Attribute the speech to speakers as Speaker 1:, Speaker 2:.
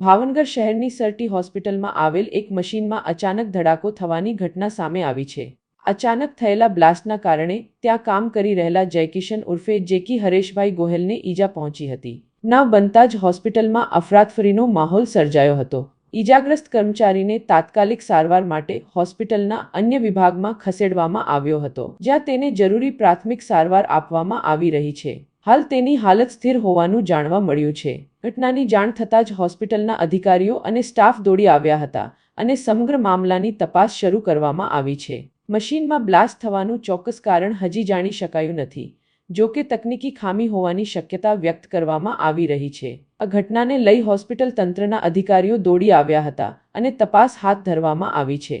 Speaker 1: ભાવનગર શહેરની સરટી હોસ્પિટલમાં આવેલ એક મશીનમાં અચાનક ધડાકો થવાની ઘટના સામે આવી છે. અચાનક થયેલા બ્લાસ્ટના કારણે ત્યાં કામ કરી રહેલા જયકિશન ઉર્ફે જેકી હરેશભાઈ ગોહેલને ઈજા પહોંચી હતી. ન બનતા જ હોસ્પિટલમાં અફરાતફરીનો માહોલ સર્જાયો હતો. ઈજાગ્રસ્ત કર્મચારીને તાત્કાલિક સારવાર માટે હોસ્પિટલના અન્ય વિભાગમાં ખસેડવામાં આવ્યો હતો, જ્યાં તેને જરૂરી પ્રાથમિક સારવાર આપવામાં આવી રહી છે. હાલ તેની હાલત સ્થિર હોવાનું જાણવા મળ્યું છે. ઘટનાની જાણ થતાં જ હોસ્પિટલના અધિકારીઓ અને સ્ટાફ દોડી આવ્યા હતા અને સમગ્ર મામલાની તપાસ શરૂ કરવામાં આવી છે. મશીનમાં બ્લાસ્ટ થવાનું ચોક્કસ કારણ હજી જાણી શકાયું નથી, જો કે તકનીકી ખામી હોવાની શક્યતા વ્યક્ત કરવામાં આવી રહી છે. આ ઘટનાને લઈ હોસ્પિટલ તંત્રના અધિકારીઓ દોડી આવ્યા હતા અને તપાસ હાથ ધરવામાં આવી છે.